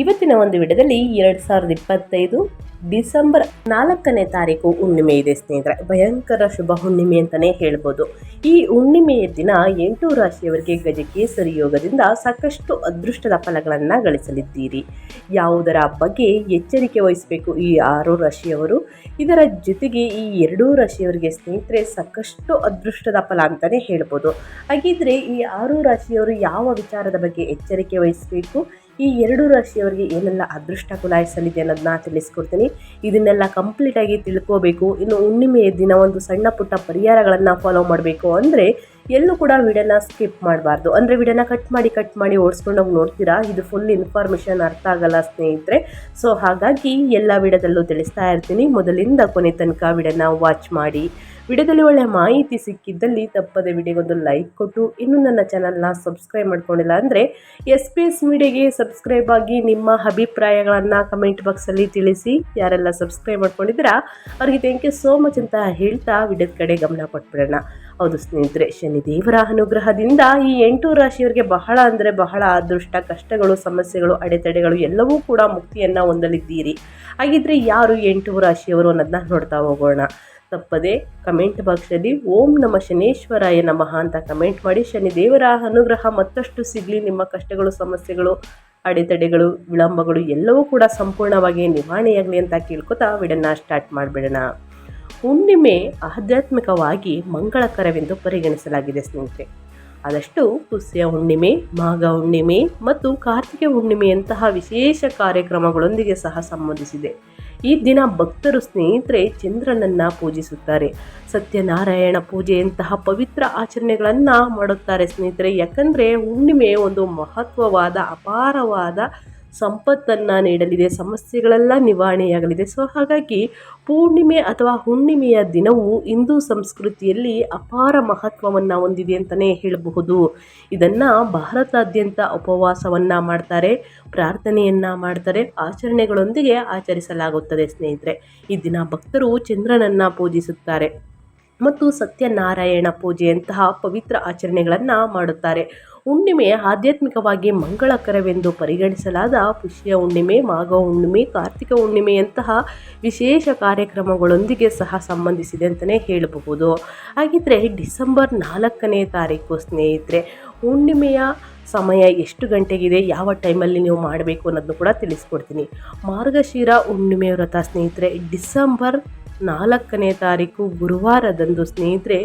ಇವತ್ತಿನ ಒಂದು ವಿಡಿಯೋದಲ್ಲಿ ಎರಡು ಸಾವಿರದ ಇಪ್ಪತ್ತೈದು ಡಿಸೆಂಬರ್ ನಾಲ್ಕನೇ ತಾರೀಕು ಹುಣ್ಣಿಮೆ ಇದೆ, ಸ್ನೇಹಿತರೆ. ಭಯಂಕರ ಶುಭ ಹುಣ್ಣಿಮೆ ಅಂತಲೇ ಹೇಳ್ಬೋದು. ಈ ಹುಣ್ಣಿಮೆಯ ದಿನ ಎಂಟು ರಾಶಿಯವರಿಗೆ ಗಜಕೇಸರಿ ಯೋಗದಿಂದ ಸಾಕಷ್ಟು ಅದೃಷ್ಟದ ಫಲಗಳನ್ನು ಗಳಿಸಲಿದ್ದೀರಿ. ಯಾವುದರ ಬಗ್ಗೆ ಎಚ್ಚರಿಕೆ ವಹಿಸಬೇಕು ಈ ಆರು ರಾಶಿಯವರು? ಇದರ ಜೊತೆಗೆ ಈ ಎರಡೂ ರಾಶಿಯವರಿಗೆ, ಸ್ನೇಹಿತರೆ, ಸಾಕಷ್ಟು ಅದೃಷ್ಟದ ಫಲ ಅಂತಲೇ ಹೇಳ್ಬೋದು. ಹಾಗಿದ್ರೆ ಈ ಆರು ರಾಶಿಯವರು ಯಾವ ವಿಚಾರದ ಬಗ್ಗೆ ಎಚ್ಚರಿಕೆ ವಹಿಸಬೇಕು? ಈ ಎರಡು ರಾಶಿಯವರಿಗೆ ಏನೆಲ್ಲ ಅದೃಷ್ಟ ಕುಲಾಯಿಸಲಿದೆ ಅನ್ನೋದನ್ನ ತಿಳಿಸ್ಕೊಡ್ತೀನಿ. ಇದನ್ನೆಲ್ಲ ಕಂಪ್ಲೀಟಾಗಿ ತಿಳ್ಕೋಬೇಕು. ಇನ್ನು ಹುಣ್ಣಿಮೆಯ ದಿನ ಒಂದು ಸಣ್ಣ ಪುಟ್ಟ ಪರಿಹಾರಗಳನ್ನು ಫಾಲೋ ಮಾಡಬೇಕು. ಅಂದರೆ ಎಲ್ಲೂ ಕೂಡ ವಿಡಿಯೋನ ಸ್ಕಿಪ್ ಮಾಡಬಾರ್ದು. ಅಂದರೆ ವಿಡಿಯೋನ ಕಟ್ ಮಾಡಿ ಕಟ್ ಮಾಡಿ ಓಡಿಸ್ಕೊಂಡೋಗಿ ನೋಡ್ತೀರಾ? ಇದು ಫುಲ್ ಇನ್ಫಾರ್ಮೇಷನ್ ಅರ್ಥ ಆಗಲ್ಲ ಸ್ನೇಹಿತರೆ. ಸೊ ಹಾಗಾಗಿ ಎಲ್ಲ ವಿಡಿಯೋದಲ್ಲೂ ತಿಳಿಸ್ತಾ ಇರ್ತೀನಿ. ಮೊದಲಿಂದ ಕೊನೆ ತನಕ ವಿಡಿಯೋನ ವಾಚ್ ಮಾಡಿ. ವಿಡಿಯೋದಲ್ಲಿ ಒಳ್ಳೆಯ ಮಾಹಿತಿ ಸಿಕ್ಕಿದ್ದಲ್ಲಿ ತಪ್ಪದೆ ವಿಡಿಯೋಗೊಂದು ಲೈಕ್ ಕೊಟ್ಟು, ಇನ್ನೂ ನನ್ನ ಚಾನಲ್ನ ಸಬ್ಸ್ಕ್ರೈಬ್ ಮಾಡ್ಕೊಂಡಿಲ್ಲ ಅಂದರೆ ಎಸ್ ಪಿ ಎಸ್ ಮೀಡಿಯಾಗೆ ಸಬ್ಸ್ಕ್ರೈಬ್ ಆಗಿ ನಿಮ್ಮ ಅಭಿಪ್ರಾಯಗಳನ್ನು ಕಮೆಂಟ್ ಬಾಕ್ಸಲ್ಲಿ ತಿಳಿಸಿ. ಯಾರೆಲ್ಲ ಸಬ್ಸ್ಕ್ರೈಬ್ ಮಾಡ್ಕೊಂಡಿದ್ದೀರಾ, ಅವ್ರಿಗೆ ಥ್ಯಾಂಕ್ ಯು ಸೋ ಮಚ್ ಅಂತ ಹೇಳ್ತಾ ವಿಡಿಯೋದ ಕಡೆ ಗಮನ ಕೊಟ್ಬಿಡೋಣ. ಹೌದು ಸ್ನೇಹಿತರೆ, ಶನಿದೇವರ ಅನುಗ್ರಹದಿಂದ ಈ ಎಂಟು ರಾಶಿಯವರಿಗೆ ಬಹಳ ಅಂದರೆ ಬಹಳ ಅದೃಷ್ಟ, ಕಷ್ಟಗಳು, ಸಮಸ್ಯೆಗಳು, ಅಡೆತಡೆಗಳು ಎಲ್ಲವೂ ಕೂಡ ಮುಕ್ತಿಯನ್ನು ಹೊಂದಲಿದ್ದೀರಿ. ಹಾಗಿದ್ರೆ ಯಾರು ಎಂಟು ರಾಶಿಯವರು ಅನ್ನೋದನ್ನ ನೋಡ್ತಾ ಹೋಗೋಣ. ತಪ್ಪದೆ ಕಮೆಂಟ್ ಬಾಕ್ಸಲ್ಲಿ ಓಂ ನಮ ಶನೇಶ್ವರಾಯ ನಮಃ ಅಂತ ಕಮೆಂಟ್ ಮಾಡಿ ಶನಿ ದೇವರ ಅನುಗ್ರಹ ಮತ್ತಷ್ಟು ಸಿಗಲಿ, ನಿಮ್ಮ ಕಷ್ಟಗಳು, ಸಮಸ್ಯೆಗಳು, ಅಡೆತಡೆಗಳು, ವಿಳಂಬಗಳು ಎಲ್ಲವೂ ಕೂಡ ಸಂಪೂರ್ಣವಾಗಿ ನಿವಾರಣೆಯಾಗಲಿ ಅಂತ ಕೇಳ್ಕೊತಾ ವಿಡನ್ನ ಸ್ಟಾರ್ಟ್ ಮಾಡಿಬಿಡೋಣ. ಹುಣ್ಣಿಮೆ ಆಧ್ಯಾತ್ಮಿಕವಾಗಿ ಮಂಗಳಕರವೆಂದು ಪರಿಗಣಿಸಲಾಗಿದೆ ಸ್ನೇಹಿತರೆ. ಆದಷ್ಟು ಪುಸ್ಯ ಹುಣ್ಣಿಮೆ, ಮಾಘ ಹುಣ್ಣಿಮೆ ಮತ್ತು ಕಾರ್ತಿಕ ಹುಣ್ಣಿಮೆಯಂತಹ ವಿಶೇಷ ಕಾರ್ಯಕ್ರಮಗಳೊಂದಿಗೆ ಸಹ ಸಂಬಂಧಿಸಿದೆ. ಈ ದಿನ ಭಕ್ತರು ಸ್ನೇಹಿತರೆ ಚಂದ್ರನನ್ನು ಪೂಜಿಸುತ್ತಾರೆ. ಸತ್ಯನಾರಾಯಣ ಪೂಜೆಯಂತಹ ಪವಿತ್ರ ಆಚರಣೆಗಳನ್ನು ಮಾಡುತ್ತಾರೆ ಸ್ನೇಹಿತರೆ. ಯಾಕಂದರೆ ಹುಣ್ಣಿಮೆ ಒಂದು ಮಹತ್ವವಾದ, ಅಪಾರವಾದ ಸಂಪತ್ತನ್ನು ನೀಡಲಿದೆ, ಸಮಸ್ಯೆಗಳೆಲ್ಲ ನಿವಾರಣೆಯಾಗಲಿದೆ. ಸೊ ಹಾಗಾಗಿ ಪೂರ್ಣಿಮೆ ಅಥವಾ ಹುಣ್ಣಿಮೆಯ ದಿನವು ಹಿಂದೂ ಸಂಸ್ಕೃತಿಯಲ್ಲಿ ಅಪಾರ ಮಹತ್ವವನ್ನು ಹೊಂದಿದೆ ಅಂತಲೇ ಹೇಳಬಹುದು. ಇದನ್ನು ಭಾರತಾದ್ಯಂತ ಉಪವಾಸವನ್ನು ಮಾಡ್ತಾರೆ, ಪ್ರಾರ್ಥನೆಯನ್ನು ಮಾಡ್ತಾರೆ, ಆಚರಣೆಗಳೊಂದಿಗೆ ಆಚರಿಸಲಾಗುತ್ತದೆ ಸ್ನೇಹಿತರೆ. ಈ ದಿನ ಭಕ್ತರು ಚಂದ್ರನನ್ನು ಪೂಜಿಸುತ್ತಾರೆ ಮತ್ತು ಸತ್ಯನಾರಾಯಣ ಪೂಜೆಯಂತಹ ಪವಿತ್ರ ಆಚರಣೆಗಳನ್ನು ಮಾಡುತ್ತಾರೆ. ಹುಣ್ಣಿಮೆ ಆಧ್ಯಾತ್ಮಿಕವಾಗಿ ಮಂಗಳಕರವೆಂದು ಪರಿಗಣಿಸಲಾದ ಪುಷ್ಯ ಹುಣ್ಣಿಮೆ, ಮಾಘ ಹುಣ್ಣಿಮೆ, ಕಾರ್ತಿಕ ಹುಣ್ಣಿಮೆಯಂತಹ ವಿಶೇಷ ಕಾರ್ಯಕ್ರಮಗಳೊಂದಿಗೆ ಸಹ ಸಂಬಂಧಿಸಿದೆ ಅಂತಲೇ ಹೇಳಬಹುದು. ಹಾಗಿದ್ರೆ ಡಿಸೆಂಬರ್ ನಾಲ್ಕನೇ ತಾರೀಕು ಸ್ನೇಹಿತರೆ, ಹುಣ್ಣಿಮೆಯ ಸಮಯ ಎಷ್ಟು ಗಂಟೆಗಿದೆ, ಯಾವ ಟೈಮಲ್ಲಿ ನೀವು ಮಾಡಬೇಕು ಅನ್ನೋದನ್ನು ಕೂಡ ತಿಳಿಸ್ಕೊಡ್ತೀನಿ. ಮಾರ್ಗಶಿರ ಹುಣ್ಣಿಮೆ ವ್ರತ ಸ್ನೇಹಿತರೆ, ಡಿಸೆಂಬರ್ ನಾಲ್ಕನೇ ತಾರೀಕು ಗುರುವಾರದಂದು ಸ್ನೇಹಿತರೆ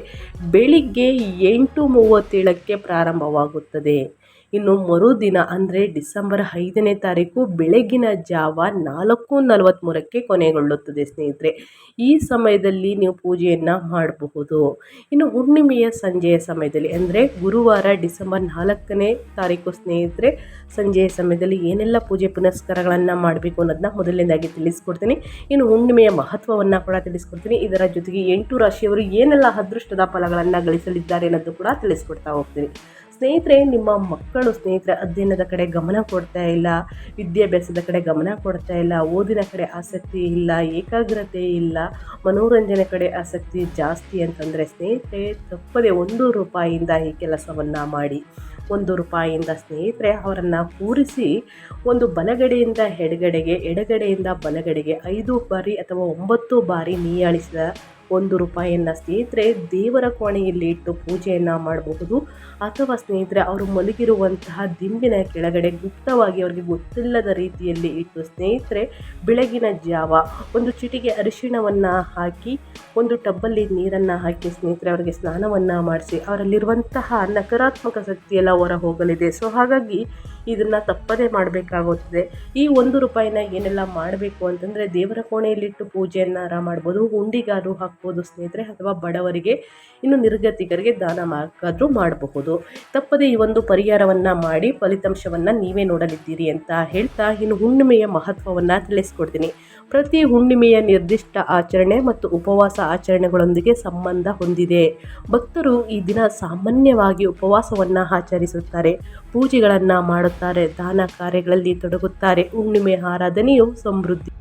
ಬೆಳಿಗ್ಗೆ ಎಂಟು ಮೂವತ್ತೇಳಕ್ಕೆ ಪ್ರಾರಂಭವಾಗುತ್ತದೆ. ಇನ್ನು ಮರುದಿನ ಅಂದರೆ ಡಿಸೆಂಬರ್ ಐದನೇ ತಾರೀಕು ಬೆಳಗಿನ ಜಾವ ನಾಲ್ಕು ನಲವತ್ತ್ಮೂರಕ್ಕೆ ಕೊನೆಗೊಳ್ಳುತ್ತದೆ ಸ್ನೇಹಿತರೆ. ಈ ಸಮಯದಲ್ಲಿ ನೀವು ಪೂಜೆಯನ್ನು ಮಾಡಬಹುದು. ಇನ್ನು ಹುಣ್ಣಿಮೆಯ ಸಂಜೆಯ ಸಮಯದಲ್ಲಿ ಅಂದರೆ ಗುರುವಾರ ಡಿಸೆಂಬರ್ ನಾಲ್ಕನೇ ತಾರೀಕು ಸ್ನೇಹಿತರೆ, ಸಂಜೆಯ ಸಮಯದಲ್ಲಿ ಏನೆಲ್ಲ ಪೂಜೆ ಪುನಸ್ಕಾರಗಳನ್ನು ಮಾಡಬೇಕು ಅನ್ನೋದನ್ನ ಮೊದಲನೇದಾಗಿ ತಿಳಿಸ್ಕೊಡ್ತೀನಿ. ಇನ್ನು ಹುಣ್ಣಿಮೆಯ ಮಹತ್ವವನ್ನು ಕೂಡ ತಿಳಿಸ್ಕೊಡ್ತೀನಿ. ಇದರ ಜೊತೆಗೆ ಎಂಟು ರಾಶಿಯವರು ಏನೆಲ್ಲ ಅದೃಷ್ಟದ ಫಲಗಳನ್ನು ಗಳಿಸಲಿದ್ದಾರೆ ಅನ್ನೋದು ಕೂಡ ತಿಳಿಸ್ಕೊಡ್ತಾ ಹೋಗ್ತೀನಿ. ಸ್ನೇಹಿತರೆ, ನಿಮ್ಮ ಮಕ್ಕಳು ಸ್ನೇಹಿತರೆ, ಅಧ್ಯಯನದ ಕಡೆ ಗಮನ ಕೊಡ್ತಾ ಇಲ್ಲ, ವಿದ್ಯಾಭ್ಯಾಸದ ಕಡೆ ಗಮನ ಕೊಡ್ತಾ ಇಲ್ಲ, ಓದಿನ ಕಡೆ ಆಸಕ್ತಿ ಇಲ್ಲ, ಏಕಾಗ್ರತೆ ಇಲ್ಲ, ಮನೋರಂಜನೆ ಕಡೆ ಆಸಕ್ತಿ ಜಾಸ್ತಿ ಅಂತಂದರೆ ಸ್ನೇಹಿತರೆ, ತಪ್ಪದೆ ಒಂದು ರೂಪಾಯಿಯಿಂದ ಈ ಕೆಲಸವನ್ನು ಮಾಡಿ. ಒಂದು ರೂಪಾಯಿಯಿಂದ ಸ್ನೇಹಿತರೆ, ಅವರನ್ನು ಕೂರಿಸಿ ಒಂದು ಬಲಗಡೆಯಿಂದ ಎಡಗಡೆಗೆ, ಎಡಗಡೆಯಿಂದ ಬಲಗಡೆಗೆ ಐದು ಬಾರಿ ಅಥವಾ ಒಂಬತ್ತು ಬಾರಿ ನೀಯಾಳಿಸಿದ ಒಂದು ರೂಪಾಯಿಯನ್ನು ಸ್ನೇಹಿತರೆ ದೇವರ ಕೋಣೆಯಲ್ಲಿ ಇಟ್ಟು ಪೂಜೆಯನ್ನು ಮಾಡಬಹುದು. ಅಥವಾ ಸ್ನೇಹಿತರೆ ಅವರು ಮಲಗಿರುವಂತಹ ದಿಂಬಿನ ಕೆಳಗಡೆ ಗುಪ್ತವಾಗಿ ಅವರಿಗೆ ಗೊತ್ತಿಲ್ಲದ ರೀತಿಯಲ್ಲಿ ಇಟ್ಟು ಸ್ನೇಹಿತರೆ ಬೆಳಗಿನ ಜಾವ ಒಂದು ಚಿಟಿಗೆ ಅರಿಶಿಣವನ್ನು ಹಾಕಿ, ಒಂದು ಟಬ್ಬಲ್ಲಿ ನೀರನ್ನು ಹಾಕಿ ಸ್ನೇಹಿತರೆ ಅವರಿಗೆ ಸ್ನಾನವನ್ನು ಮಾಡಿಸಿ, ಅವರಲ್ಲಿರುವಂತಹ ನಕಾರಾತ್ಮಕ ಶಕ್ತಿಯೆಲ್ಲ ಹೊರ ಹೋಗಲಿದೆ. ಸೊ ಹಾಗಾಗಿ ಇದನ್ನು ತಪ್ಪದೇ ಮಾಡಬೇಕಾಗುತ್ತದೆ ಈ ಒಂದು ರೂಪಾಯಿನ ಏನೆಲ್ಲ ಮಾಡಬೇಕು ಅಂತಂದರೆ ದೇವರ ಕೋಣೆಯಲ್ಲಿಟ್ಟು ಪೂಜೆಯನ್ನಾರ ಮಾಡ್ಬೋದು, ಹುಂಡಿಗಾರು ಹಾಕ್ಬೋದು ಸ್ನೇಹಿತರೆ, ಅಥವಾ ಬಡವರಿಗೆ, ಇನ್ನು ನಿರ್ಗತಿಕರಿಗೆ ದಾನ ಮಾಡಾದರೂ ಮಾಡಬಹುದು. ತಪ್ಪದೆ ಈ ಒಂದು ಪರಿಹಾರವನ್ನು ಮಾಡಿ ಫಲಿತಾಂಶವನ್ನು ನೀವೇ ನೋಡಲಿದ್ದೀರಿ ಅಂತ ಹೇಳ್ತಾ ಇನ್ನು ಹುಣ್ಣಿಮೆಯ ಮಹತ್ವವನ್ನು ತಿಳಿಸ್ಕೊಡ್ತೀನಿ. ಪ್ರತಿ ಹುಣ್ಣಿಮೆಯ ನಿರ್ದಿಷ್ಟ ಆಚರಣೆ ಮತ್ತು ಉಪವಾಸ ಆಚರಣೆಗಳೊಂದಿಗೆ ಸಂಬಂಧ ಹೊಂದಿದೆ. ಭಕ್ತರು ಈ ದಿನ ಸಾಮಾನ್ಯವಾಗಿ ಉಪವಾಸವನ್ನು ಆಚರಿಸುತ್ತಾರೆ. ಪೂಜೆಗಳನ್ನು ಮಾಡುತ್ತಾರೆ, ದಾನ ಕಾರ್ಯಗಳಲ್ಲಿ ತೊಡಗುತ್ತಾರೆ, ಹುಣ್ಣಿಮೆ ಆರಾಧನೆಯು ಸಮೃದ್ಧಿ,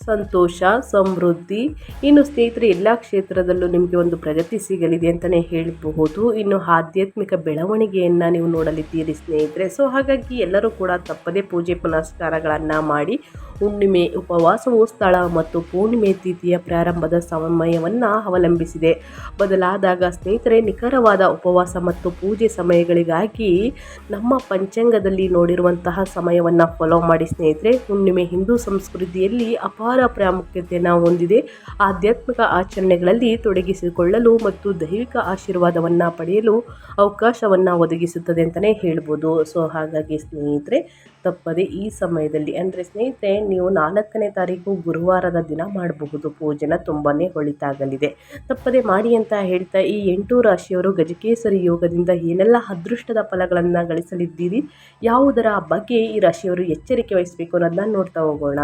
ಸಂತೋಷ, ಸಮೃದ್ಧಿ. ಇನ್ನು ಸ್ನೇಹಿತರೆ, ಎಲ್ಲ ಕ್ಷೇತ್ರದಲ್ಲೂ ನಿಮಗೆ ಒಂದು ಪ್ರಗತಿ ಸಿಗಲಿದೆ ಅಂತಲೇ ಹೇಳಬಹುದು. ಇನ್ನು ಆಧ್ಯಾತ್ಮಿಕ ಬೆಳವಣಿಗೆಯನ್ನು ನೀವು ನೋಡಲಿದ್ದೀರಿ ಸ್ನೇಹಿತರೆ. ಸೊ ಹಾಗಾಗಿ ಎಲ್ಲರೂ ಕೂಡ ತಪ್ಪದೇ ಪೂಜೆ ಪುನಸ್ಕಾರಗಳನ್ನು ಮಾಡಿ ಹುಣ್ಣಿಮೆ ಉಪವಾಸವು ಸ್ಥಳ ಮತ್ತು ಪೂರ್ಣಿಮೆ ತಿಥಿಯ ಪ್ರಾರಂಭದ ಸಮಯವನ್ನು ಅವಲಂಬಿಸಿದೆ. ಬದಲಾದಾಗ ಸ್ನೇಹಿತರೆ, ನಿಖರವಾದ ಉಪವಾಸ ಮತ್ತು ಪೂಜೆ ಸಮಯಗಳಿಗಾಗಿ ನಮ್ಮ ಪಂಚಾಂಗದಲ್ಲಿ ನೋಡಿರುವಂತಹ ಸಮಯವನ್ನು ಫಾಲೋ ಮಾಡಿ ಸ್ನೇಹಿತರೆ. ಹುಣ್ಣಿಮೆ ಹಿಂದೂ ಸಂಸ್ಕೃತಿಯಲ್ಲಿ ಅಪಾರ ಪ್ರಾಮುಖ್ಯತೆಯನ್ನು ಹೊಂದಿದೆ. ಆಧ್ಯಾತ್ಮಿಕ ಆಚರಣೆಗಳಲ್ಲಿ ತೊಡಗಿಸಿಕೊಳ್ಳಲು ಮತ್ತು ದೈವಿಕ ಆಶೀರ್ವಾದವನ್ನು ಪಡೆಯಲು ಅವಕಾಶವನ್ನು ಒದಗಿಸುತ್ತದೆ ಅಂತಲೇ ಹೇಳ್ಬೋದು. ಸೊ ಹಾಗಾಗಿ ಸ್ನೇಹಿತರೆ ತಪ್ಪದೆ ಈ ಸಮಯದಲ್ಲಿ, ಅಂದರೆ ಸ್ನೇಹಿತರೆ, ನೀವು ನಾಲ್ಕನೇ ತಾರೀಕು ಗುರುವಾರದ ದಿನ ಮಾಡಬಹುದು. ಪೂಜೆನ ತುಂಬಾ ಒಳಿತಾಗಲಿದೆ ತಪ್ಪದೆ ಮಾಡಿ ಅಂತ ಹೇಳ್ತಾ ಈ ಎಂಟು ರಾಶಿಯವರು ಗಜಕೇಸರಿ ಯೋಗದಿಂದ ಏನೆಲ್ಲ ಅದೃಷ್ಟದ ಫಲಗಳನ್ನು ಗಳಿಸಲಿದ್ದೀರಿ? ಯಾವುದರ ಬಗ್ಗೆ ಈ ರಾಶಿಯವರು ಎಚ್ಚರಿಕೆ ವಹಿಸಬೇಕು ಅನ್ನೋದನ್ನ ನೋಡ್ತಾ ಹೋಗೋಣ.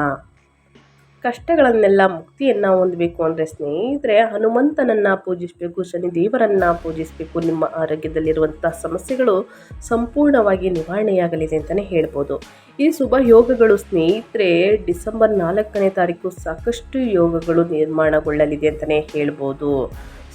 ಕಷ್ಟಗಳನ್ನೆಲ್ಲ ಮುಕ್ತಿಯನ್ನು ಹೊಂದಬೇಕು ಅಂದರೆ ಸ್ನೇಹಿತರೆ, ಹನುಮಂತನನ್ನು ಪೂಜಿಸಬೇಕು ಶನಿ ದೇವರನ್ನು ಪೂಜಿಸಬೇಕು, ನಿಮ್ಮ ಆರೋಗ್ಯದಲ್ಲಿರುವಂಥ ಸಮಸ್ಯೆಗಳು ಸಂಪೂರ್ಣವಾಗಿ ನಿವಾರಣೆಯಾಗಲಿದೆ ಅಂತಲೇ ಹೇಳ್ಬೋದು. ಈ ಶುಭ ಯೋಗಗಳು ಸ್ನೇಹಿತರೆ, ಡಿಸೆಂಬರ್ ನಾಲ್ಕನೇ ತಾರೀಕು ಸಾಕಷ್ಟು ಯೋಗಗಳು ನಿರ್ಮಾಣಗೊಳ್ಳಲಿದೆ ಅಂತಲೇ ಹೇಳ್ಬೋದು.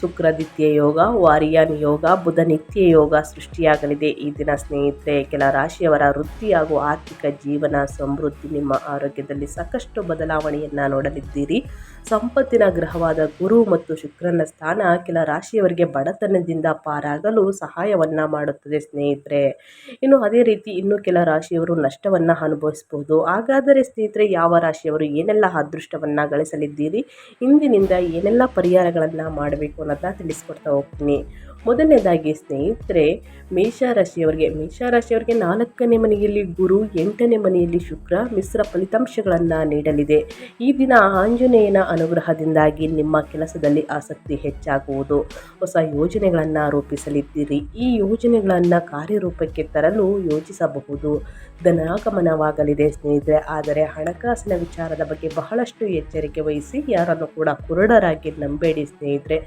ಶುಕ್ರದಿತ್ಯ ಯೋಗ, ವಾರಿಯಾನ್ ಯೋಗ ಬುಧ ನಿತ್ಯ ಯೋಗ ಸೃಷ್ಟಿಯಾಗಲಿದೆ. ಈ ದಿನ ಸ್ನೇಹಿತರೆ, ಕೆಲ ರಾಶಿಯವರ ವೃತ್ತಿ ಹಾಗೂ ಆರ್ಥಿಕ ಜೀವನ ಸಮೃದ್ಧಿ ನಿಮ್ಮ ಆರೋಗ್ಯದಲ್ಲಿ ಸಾಕಷ್ಟು ಬದಲಾವಣೆಯನ್ನು ನೋಡಲಿದ್ದೀರಿ. ಸಂಪತ್ತಿನ ಗ್ರಹವಾದ ಗುರು ಮತ್ತು ಶುಕ್ರನ ಸ್ಥಾನ ಕೆಲ ರಾಶಿಯವರಿಗೆ ಬಡತನದಿಂದ ಪಾರಾಗಲು ಸಹಾಯವನ್ನು ಮಾಡುತ್ತದೆ ಸ್ನೇಹಿತರೆ. ಇನ್ನು ಅದೇ ರೀತಿ ಇನ್ನು ಕೆಲ ರಾಶಿಯವರು ನಷ್ಟವನ್ನು ಅನುಭವಿಸಬಹುದು ಹಾಗಾದರೆ ಸ್ನೇಹಿತರೆ, ಯಾವ ರಾಶಿಯವರು ಏನೆಲ್ಲ ಅದೃಷ್ಟವನ್ನು ಗಳಿಸಲಿದ್ದೀರಿ? ಇಂದಿನಿಂದ ಏನೆಲ್ಲ ಪರಿಹಾರಗಳನ್ನು ಮಾಡಬೇಕು ಅನ್ನೋದನ್ನ ತಿಳಿಸ್ಕೊಡ್ತಾ ಹೋಗ್ತೀನಿ. ಮೊದಲನೇದಾಗಿ ಸ್ನೇಹಿತರೆ, ಮೇಷರಾಶಿಯವರಿಗೆ ಮೇಷರಾಶಿಯವರಿಗೆ ನಾಲ್ಕನೇ ಮನೆಯಲ್ಲಿ ಗುರು, ಎಂಟನೇ ಮನೆಯಲ್ಲಿ ಶುಕ್ರ, ಮಿಶ್ರ ಫಲಿತಾಂಶಗಳನ್ನು ನೀಡಲಿದೆ. ಈ ದಿನ ಆಂಜನೇಯನ ಅನುಗ್ರಹದಿಂದಾಗಿ ನಿಮ್ಮ ಕೆಲಸದಲ್ಲಿ ಆಸಕ್ತಿ ಹೆಚ್ಚಾಗುವುದು. ಹೊಸ ಯೋಜನೆಗಳನ್ನು ರೂಪಿಸಲಿದ್ದೀರಿ. ಈ ಯೋಜನೆಗಳನ್ನು ಕಾರ್ಯರೂಪಕ್ಕೆ ತರಲು ಯೋಚಿಸಬಹುದು. ಧನಾಗಮನವಾಗಲಿದೆ ಸ್ನೇಹಿತರೆ, ಆದರೆ ಹಣಕಾಸಿನ ವಿಚಾರದ ಬಗ್ಗೆ ಬಹಳಷ್ಟು ಎಚ್ಚರಿಕೆ ವಹಿಸಿ, ಯಾರನ್ನು ಕೂಡ ಕುರುಡರಾಗಿ ನಂಬೇಡಿ ಸ್ನೇಹಿತರೆ.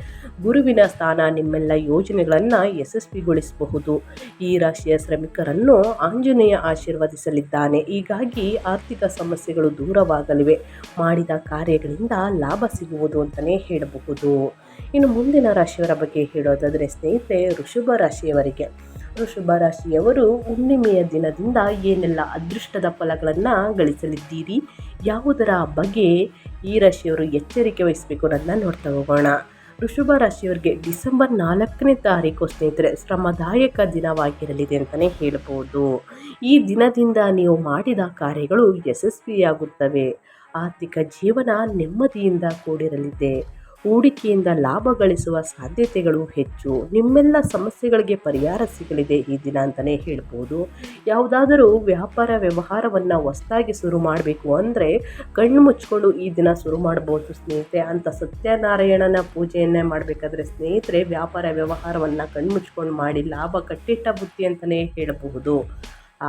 ಗುರುವಿನ ಸ್ಥಾನ ನಿಮ್ಮೆಲ್ಲ ಯೋಜನೆಗಳನ್ನು ಯಶಸ್ವಿಗೊಳಿಸಬಹುದು. ಈ ರಾಶಿಯ ಶ್ರಮಿಕರನ್ನು ಆಂಜನೇಯ ಆಶೀರ್ವದಿಸಲಿದ್ದಾನೆ. ಹೀಗಾಗಿ ಆರ್ಥಿಕ ಸಮಸ್ಯೆಗಳು ದೂರವಾಗಲಿವೆ. ಮಾಡಿದ ಕಾರ್ಯಗಳಿಂದ ಲಾಭ ಸಿಗುವುದು ಅಂತಲೇ ಹೇಳಬಹುದು. ಇನ್ನು ಮುಂದಿನ ರಾಶಿಯವರ ಬಗ್ಗೆ ಹೇಳೋದಾದರೆ ಸ್ನೇಹಿತರೆ ಋಷಭ ರಾಶಿಯವರಿಗೆ. ಋಷಭ ರಾಶಿಯವರು ಹುಣ್ಣಿಮೆಯ ದಿನದಿಂದ ಏನೆಲ್ಲ ಅದೃಷ್ಟದ ಫಲಗಳನ್ನು ಗಳಿಸಲಿದ್ದೀರಿ? ಯಾವುದರ ಬಗ್ಗೆ ಈ ರಾಶಿಯವರು ಎಚ್ಚರಿಕೆ ವಹಿಸಬೇಕು ಅನ್ನೋದನ್ನ ನೋಡ್ತಾ ಹೋಗೋಣ. ಋಷಭ ರಾಶಿಯವರಿಗೆ ಡಿಸೆಂಬರ್ ನಾಲ್ಕನೇ ತಾರೀಕು ಸ್ನೇಹಿತರೆ, ಶ್ರಮದಾಯಕ ದಿನವಾಗಿರಲಿದೆ ಅಂತಲೇ ಹೇಳ್ಬೋದು. ಈ ದಿನದಿಂದ ನೀವು ಮಾಡಿದ ಕಾರ್ಯಗಳು ಯಶಸ್ವಿಯಾಗುತ್ತವೆ. ಆರ್ಥಿಕ ಜೀವನ ನೆಮ್ಮದಿಯಿಂದ ಕೂಡಿರಲಿದೆ. ಹೂಡಿಕೆಯಿಂದ ಲಾಭ ಗಳಿಸುವ ಸಾಧ್ಯತೆಗಳು ಹೆಚ್ಚು. ನಿಮ್ಮೆಲ್ಲ ಸಮಸ್ಯೆಗಳಿಗೆ ಪರಿಹಾರ ಸಿಗಲಿದೆ ಈ ದಿನ ಅಂತಲೇ ಹೇಳ್ಬೋದು. ಯಾವುದಾದರೂ ವ್ಯಾಪಾರ ವ್ಯವಹಾರವನ್ನು ಹೊಸದಾಗಿ ಶುರು ಮಾಡಬೇಕು ಅಂದರೆ ಕಣ್ಣು ಮುಚ್ಕೊಂಡು ಈ ದಿನ ಶುರು ಮಾಡ್ಬೋದು ಸ್ನೇಹಿತರೆ. ಅಂತ ಸತ್ಯನಾರಾಯಣನ ಪೂಜೆಯನ್ನೇ ಮಾಡಬೇಕಾದ್ರೆ ಸ್ನೇಹಿತರೆ, ವ್ಯಾಪಾರ ವ್ಯವಹಾರವನ್ನು ಕಣ್ಣು ಮುಚ್ಕೊಂಡು ಮಾಡಿ ಲಾಭ ಕಟ್ಟಿಟ್ಟ ಬುದ್ಧಿ ಅಂತಲೇ ಹೇಳಬಹುದು.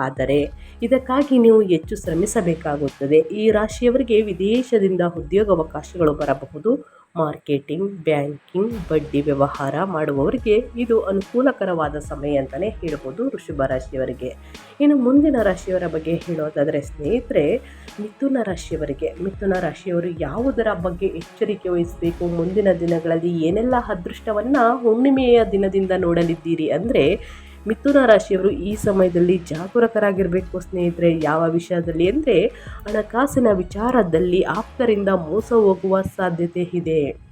ಆದರೆ ಇದಕ್ಕಾಗಿ ನೀವು ಹೆಚ್ಚು ಶ್ರಮಿಸಬೇಕಾಗುತ್ತದೆ. ಈ ರಾಶಿಯವರಿಗೆ ವಿದೇಶದಿಂದ ಉದ್ಯೋಗಾವಕಾಶಗಳು ಬರಬಹುದು. ಮಾರ್ಕೆಟಿಂಗ್, ಬ್ಯಾಂಕಿಂಗ್, ಬಡ್ಡಿ ವ್ಯವಹಾರ ಮಾಡುವವರಿಗೆ ಇದು ಅನುಕೂಲಕರವಾದ ಸಮಯ ಅಂತಲೇ ಹೇಳ್ಬೋದು ವೃಷಭ ರಾಶಿಯವರಿಗೆ. ಇನ್ನು ಮುಂದಿನ ರಾಶಿಯವರ ಬಗ್ಗೆ ಹೇಳೋದಾದರೆ ಸ್ನೇಹಿತರೆ, ಮಿಥುನ ರಾಶಿಯವರಿಗೆ. ಮಿಥುನ ರಾಶಿಯವರು ಯಾವುದರ ಬಗ್ಗೆ ಎಚ್ಚರಿಕೆ ವಹಿಸಬೇಕು? ಮುಂದಿನ ದಿನಗಳಲ್ಲಿ ಏನೆಲ್ಲ ಅದೃಷ್ಟವನ್ನು ಹುಣ್ಣಿಮೆಯ ದಿನದಿಂದ ನೋಡಲಿದ್ದೀರಿ ಅಂದರೆ ಮಿಥುನ ರಾಶಿಯವರು ಈ ಸಮಯದಲ್ಲಿ ಜಾಗರೂಕರಾಗಿರಬೇಕು ಸ್ನೇಹಿತರೆ. ಯಾವ ವಿಷಯದಲ್ಲಿ ಅಂದರೆ ಹಣಕಾಸಿನ ವಿಚಾರದಲ್ಲಿ ಆಪ್ತರಿಂದ ಮೋಸ ಹೋಗುವ ಸಾಧ್ಯತೆ ಇದೆ.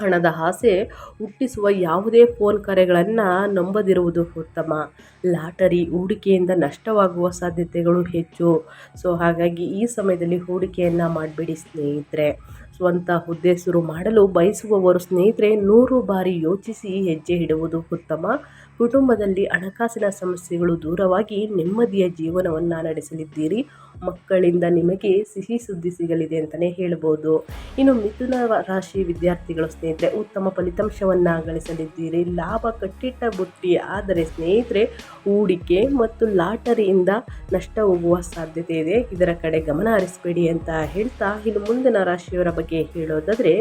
ಹಣದ ಆಸೆ ಹುಟ್ಟಿಸುವ ಯಾವುದೇ ಫೋನ್ ಕರೆಗಳನ್ನು ನಂಬದಿರುವುದು ಉತ್ತಮ. ಲಾಟರಿ ಹೂಡಿಕೆಯಿಂದ ನಷ್ಟವಾಗುವ ಸಾಧ್ಯತೆಗಳು ಹೆಚ್ಚು. ಸೊ, ಹಾಗಾಗಿ ಈ ಸಮಯದಲ್ಲಿ ಹೂಡಿಕೆಯನ್ನು ಮಾಡಬೇಡಿ ಸ್ನೇಹಿತರೆ. ಸ್ವಂತ ಹುದ್ದೆ ಶುರು ಮಾಡಲು ಬಯಸುವವರು ಸ್ನೇಹಿತರೆ ನೂರು ಬಾರಿ ಯೋಚಿಸಿ ಹೆಜ್ಜೆ ಇಡುವುದು ಉತ್ತಮ. ಕುಟುಂಬದಲ್ಲಿ ಹಣಕಾಸಿನ ಸಮಸ್ಯೆಗಳು ದೂರವಾಗಿ ನೆಮ್ಮದಿಯ ಜೀವನವನ್ನು ನಡೆಸಲಿದ್ದೀರಿ. ಮಕ್ಕಳಿಂದ ನಿಮಗೆ ಸಿಹಿ ಸುದ್ದಿ ಸಿಗಲಿದೆ ಅಂತಲೇ ಹೇಳ್ಬೋದು. ಇನ್ನು ಮಿಥುನ ರಾಶಿ ವಿದ್ಯಾರ್ಥಿಗಳು ಸ್ನೇಹಿತರೆ, ಉತ್ತಮ ಫಲಿತಾಂಶವನ್ನು ಗಳಿಸಲಿದ್ದೀರಿ. ಲಾಭ ಕಟ್ಟಿಟ್ಟ ಬುಟ್ಟಿ, ಆದರೆ ಸ್ನೇಹಿತರೆ, ಹೂಡಿಕೆ ಮತ್ತು ಲಾಟರಿಯಿಂದ ನಷ್ಟ ಹೋಗುವ ಸಾಧ್ಯತೆ ಇದೆ. ಇದರ ಕಡೆ ಗಮನ ಹರಿಸಬೇಡಿ ಅಂತ ಹೇಳ್ತಾ ಇನ್ನು ಮುಂದಿನ ರಾಶಿಯವರ ಬಗ್ಗೆ ಹೇಳೋದಾದರೆ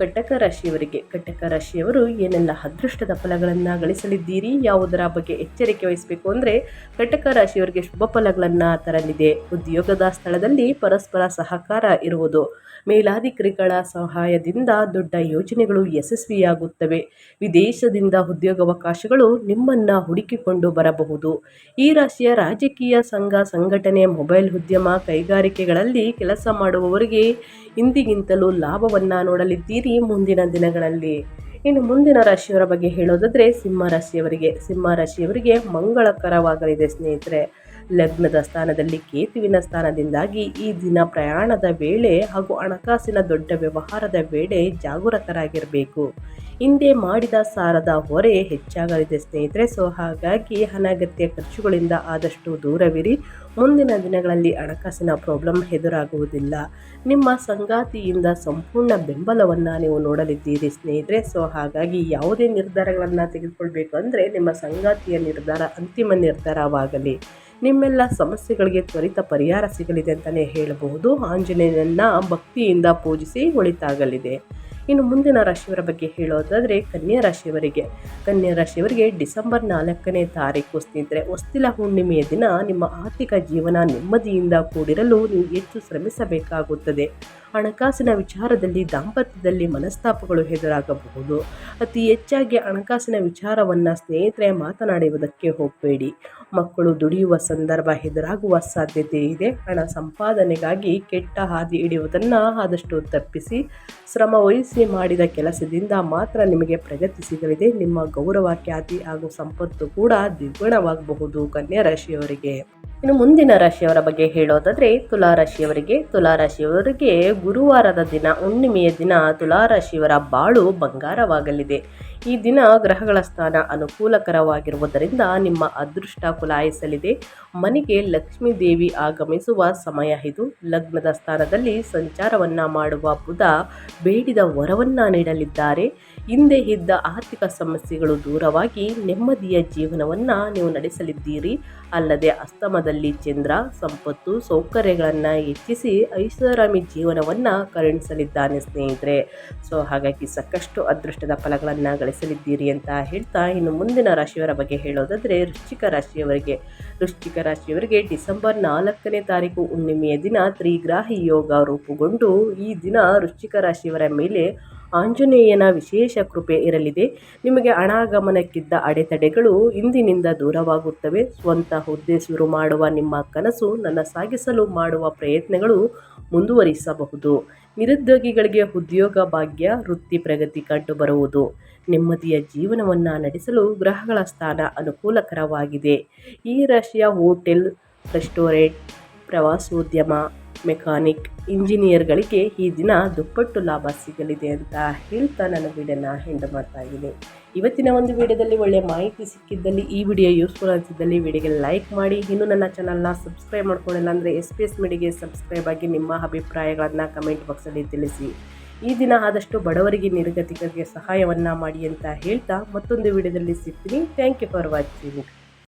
ಕಟಕ ರಾಶಿಯವರಿಗೆ. ಕಟಕ ರಾಶಿಯವರು ಏನೆಲ್ಲ ಅದೃಷ್ಟದ ಫಲಗಳನ್ನು ಗಳಿಸಲಿದ್ದೀರಿ, ಯಾವುದರ ಬಗ್ಗೆ ಎಚ್ಚರಿಕೆ ವಹಿಸಬೇಕು ಅಂದರೆ ಕಟಕ ರಾಶಿಯವರಿಗೆ ಶುಭ ಫಲಗಳನ್ನು ತರಲಿದೆ. ಉದ್ಯೋಗದ ಸ್ಥಳದಲ್ಲಿ ಪರಸ್ಪರ ಸಹಕಾರ ಇರುವುದು. ಮೇಲಾಧಿಕಾರಿಗಳ ಸಹಾಯದಿಂದ ದೊಡ್ಡ ಯೋಜನೆಗಳು ಯಶಸ್ವಿಯಾಗುತ್ತವೆ. ವಿದೇಶದಿಂದ ಉದ್ಯೋಗಾವಕಾಶಗಳು ನಿಮ್ಮನ್ನು ಹುಡುಕಿಕೊಂಡು ಬರಬಹುದು. ಈ ರಾಶಿಯ ರಾಜಕೀಯ ಸಂಘ, ಸಂಘಟನೆ, ಮೊಬೈಲ್ ಉದ್ಯಮ, ಕೈಗಾರಿಕೆಗಳಲ್ಲಿ ಕೆಲಸ ಮಾಡುವವರಿಗೆ ಇಂದಿಗಿಂತಲೂ ಲಾಭವನ್ನು ನೋಡಲಿದ್ದೀರಿ. ಮುಂದಿನ ದಿನಗಳಲ್ಲಿ. ಇನ್ನು ಮುಂದಿನ ರಾಶಿಯವರ ಬಗ್ಗೆ ಹೇಳೋದಾದರೆ ಸಿಂಹ ರಾಶಿಯವರಿಗೆ. ಸಿಂಹ ರಾಶಿಯವರಿಗೆ ಮಂಗಳಕರವಾಗಲಿದೆ ಸ್ನೇಹಿತರೆ. ಲಗ್ನದ ಸ್ಥಾನದಲ್ಲಿ ಕೇತುವಿನ ಸ್ಥಾನದಿಂದಾಗಿ ಈ ದಿನ ಪ್ರಯಾಣದ ವೇಳೆ ಹಾಗೂ ಹಣಕಾಸಿನ ದೊಡ್ಡ ವ್ಯವಹಾರದ ವೇಳೆ ಜಾಗರೂಕರಾಗಿರಬೇಕು. ಹಿಂದೆ ಮಾಡಿದ ಸಾರದ ಹೊರೆ ಹೆಚ್ಚಾಗಲಿದೆ ಸ್ನೇಹಿತರೆ. ಸೊ, ಹಾಗಾಗಿ ಅನಗತ್ಯ ಖರ್ಚುಗಳಿಂದ ಆದಷ್ಟು ದೂರವಿರಿ. ಮುಂದಿನ ದಿನಗಳಲ್ಲಿ ಹಣಕಾಸಿನ ಪ್ರಾಬ್ಲಮ್ ಎದುರಾಗುವುದಿಲ್ಲ. ನಿಮ್ಮ ಸಂಗಾತಿಯಿಂದ ಸಂಪೂರ್ಣ ಬೆಂಬಲವನ್ನು ನೀವು ನೋಡಲಿದ್ದೀರಿ ಸ್ನೇಹಿತರೆ. ಸೊ, ಹಾಗಾಗಿ ಯಾವುದೇ ನಿರ್ಧಾರಗಳನ್ನು ತೆಗೆದುಕೊಳ್ಬೇಕು ಅಂದರೆ ನಿಮ್ಮ ಸಂಗಾತಿಯ ನಿರ್ಧಾರ, ಅಂತಿಮ ನಿರ್ಧಾರವಾಗಲಿ. ನಿಮ್ಮೆಲ್ಲ ಸಮಸ್ಯೆಗಳಿಗೆ ತ್ವರಿತ ಪರಿಹಾರ ಸಿಗಲಿದೆ ಅಂತಲೇ ಹೇಳಬಹುದು. ಆಂಜನೇಯನನ್ನ ಭಕ್ತಿಯಿಂದ ಪೂಜಿಸಿ ಒಳಿತಾಗಲಿದೆ. ಇನ್ನು ಮುಂದಿನ ರಾಶಿಯವರ ಬಗ್ಗೆ ಹೇಳೋದಾದರೆ ಕನ್ಯಾ ರಾಶಿಯವರಿಗೆ. ಕನ್ಯಾ ರಾಶಿಯವರಿಗೆ ಡಿಸೆಂಬರ್ ನಾಲ್ಕನೇ ತಾರೀಕು ಸ್ನೇಹಿತರೆ, ಹೊಸ್ತಿಲ ಹುಣ್ಣಿಮೆಯ ದಿನ ನಿಮ್ಮ ಆರ್ಥಿಕ ಜೀವನ ನೆಮ್ಮದಿಯಿಂದ ಕೂಡಿರಲು ನೀವು ಹೆಚ್ಚು ಶ್ರಮಿಸಬೇಕಾಗುತ್ತದೆ. ಹಣಕಾಸಿನ ವಿಚಾರದಲ್ಲಿ ದಾಂಪತ್ಯದಲ್ಲಿ ಮನಸ್ತಾಪಗಳು ಎದುರಾಗಬಹುದು. ಅತಿ ಹೆಚ್ಚಾಗಿ ಹಣಕಾಸಿನ ವಿಚಾರವನ್ನು ಸ್ನೇಹಿತರೆ ಮಾತನಾಡುವುದಕ್ಕೆ ಹೋಗಬೇಡಿ. ಮಕ್ಕಳು ದುಡಿಯುವ ಸಂದರ್ಭ ಎದುರಾಗುವ ಸಾಧ್ಯತೆ ಇದೆ. ಹಣ ಸಂಪಾದನೆಗಾಗಿ ಕೆಟ್ಟ ಹಾದಿ ಹಿಡಿಯುವುದನ್ನು ಆದಷ್ಟು ತಪ್ಪಿಸಿ, ಶ್ರಮ ಮಾಡಿದ ಕೆಲಸದಿಂದ ಮಾತ್ರ ನಿಮಗೆ ಪ್ರಗತಿ ಸಿಗಲಿದೆ. ನಿಮ್ಮ ಗೌರವ, ಖ್ಯಾತಿ ಹಾಗೂ ಸಂಪತ್ತು ಕೂಡ ದ್ವಿಗುಣವಾಗಬಹುದು ಕನ್ಯಾ ರಾಶಿಯವರಿಗೆ. ಇನ್ನು ಮುಂದಿನ ರಾಶಿಯವರ ಬಗ್ಗೆ ಹೇಳೋದಾದರೆ, ತುಲಾ ರಾಶಿಯವರಿಗೆ ತುಲಾರಾಶಿಯವರಿಗೆ ತುಲಾರಾಶಿಯವರಿಗೆ ಗುರುವಾರದ ದಿನ, ಹುಣ್ಣಿಮೆಯ ದಿನ ತುಲಾರಾಶಿಯವರ ಬಾಳು ಬಂಗಾರವಾಗಲಿದೆ. ಈ ದಿನ ಗ್ರಹಗಳ ಸ್ಥಾನ ಅನುಕೂಲಕರವಾಗಿರುವುದರಿಂದ ನಿಮ್ಮ ಅದೃಷ್ಟ ಕುಲಾಯಿಸಲಿದೆ. ಮನೆಗೆ ಲಕ್ಷ್ಮೀ ದೇವಿ ಆಗಮಿಸುವ ಸಮಯ ಇದು. ಲಗ್ನದ ಸ್ಥಾನದಲ್ಲಿ ಸಂಚಾರವನ್ನು ಮಾಡುವ ಬುಧ ಬೇಡಿದ ವರವನ್ನು ನೀಡಲಿದ್ದಾರೆ. ಹಿಂದೆ ಇದ್ದ ಆರ್ಥಿಕ ಸಮಸ್ಯೆಗಳು ದೂರವಾಗಿ ನೆಮ್ಮದಿಯ ಜೀವನವನ್ನು ನೀವು ನಡೆಸಲಿದ್ದೀರಿ. ಅಲ್ಲದೆ ಅಸ್ತಮದಲ್ಲಿ ಚಂದ್ರ, ಸಂಪತ್ತು, ಸೌಕರ್ಯಗಳನ್ನು ಹೆಚ್ಚಿಸಿ ಐಷಾರಾಮಿ ಜೀವನವನ್ನು ಕರುಣಿಸಲಿದ್ದಾನೆ ಸ್ನೇಹಿತರೆ. ಸೊ, ಹಾಗಾಗಿ ಸಾಕಷ್ಟು ಅದೃಷ್ಟದ ಫಲಗಳನ್ನು ಗಳಿಸಲಿದ್ದೀರಿ ಅಂತ ಹೇಳ್ತಾ ಇನ್ನು ಮುಂದಿನ ರಾಶಿಯವರ ಬಗ್ಗೆ ಹೇಳೋದಾದರೆ ವೃಶ್ಚಿಕ ರಾಶಿಯವರಿಗೆ. ವೃಶ್ಚಿಕ ರಾಶಿಯವರಿಗೆ ಡಿಸೆಂಬರ್ ನಾಲ್ಕನೇ ತಾರೀಕು ಹುಣ್ಣಿಮೆಯ ದಿನ ತ್ರಿಗ್ರಾಹಿ ಯೋಗ ರೂಪುಗೊಂಡು ಈ ದಿನ ವೃಶ್ಚಿಕ ರಾಶಿಯವರ ಮೇಲೆ ಆಂಜನೇಯನ ವಿಶೇಷ ಕೃಪೆ ಇರಲಿದೆ. ನಿಮಗೆ ಅಣಾಗಮನಕ್ಕಿದ್ದ ಅಡೆತಡೆಗಳು ಇಂದಿನಿಂದ ದೂರವಾಗುತ್ತವೆ. ಸ್ವಂತ ಹುದ್ದೆ ಶುರು ಮಾಡುವ ನಿಮ್ಮ ಕನಸು ನನ್ನ ಸಾಗಿಸಲು ಮಾಡುವ ಪ್ರಯತ್ನಗಳು ಮುಂದುವರಿಸಬಹುದು. ನಿರುದ್ಯೋಗಿಗಳಿಗೆ ಉದ್ಯೋಗ ಭಾಗ್ಯ, ವೃತ್ತಿ ಪ್ರಗತಿ ಕಂಡುಬರುವುದು. ನೆಮ್ಮದಿಯ ಜೀವನವನ್ನು ನಡೆಸಲು ಗ್ರಹಗಳ ಸ್ಥಾನ ಅನುಕೂಲಕರವಾಗಿದೆ. ಈ ರಾಶಿಯ ಹೋಟೆಲ್, ರೆಸ್ಟೋರೆಂಟ್, ಪ್ರವಾಸೋದ್ಯಮ ಮೆಕ್ಯಾನಿಕ್ ಇಂಜಿನಿಯರ್ಗಳಿಗೆ ಈ ದಿನ ದುಪ್ಪಟ್ಟು ಲಾಭ ಸಿಗಲಿದೆ ಅಂತ ಹೇಳ್ತಾ ನಾನು ವಿಡಿಯೋನ ಹೆಂಡ್ ಮಾಡ್ತಾ ಇದ್ದೀನಿ. ಇವತ್ತಿನ ಒಂದು ವಿಡಿಯೋದಲ್ಲಿ ಒಳ್ಳೆಯ ಮಾಹಿತಿ ಸಿಕ್ಕಿದ್ದಲ್ಲಿ ಈ ವಿಡಿಯೋ ಯೂಸ್ಫುಲ್ ಅನಿಸಿದ್ದಲ್ಲಿ ವಿಡಿಯೋಗೆ ಲೈಕ್ ಮಾಡಿ. ಇನ್ನೂ ನನ್ನ ಚಾನಲ್ನ ಸಬ್ಸ್ಕ್ರೈಬ್ ಮಾಡ್ಕೊಳ್ಳಿಲ್ಲ ಅಂದರೆ ಎಸ್ ಪಿ ಎಸ್ ಮೀಡಿಗೆ ಸಬ್ಸ್ಕ್ರೈಬ್ ಆಗಿ ನಿಮ್ಮ ಅಭಿಪ್ರಾಯಗಳನ್ನು ಕಮೆಂಟ್ ಬಾಕ್ಸಲ್ಲಿ ತಿಳಿಸಿ. ಈ ದಿನ ಆದಷ್ಟು ಬಡವರಿಗೆ ನಿರ್ಗತಿಕರಿಗೆ ಸಹಾಯವನ್ನು ಮಾಡಿ ಅಂತ ಹೇಳ್ತಾ ಮತ್ತೊಂದು ವಿಡಿಯೋದಲ್ಲಿ ಸಿಗ್ತೀನಿ. Thank you for watching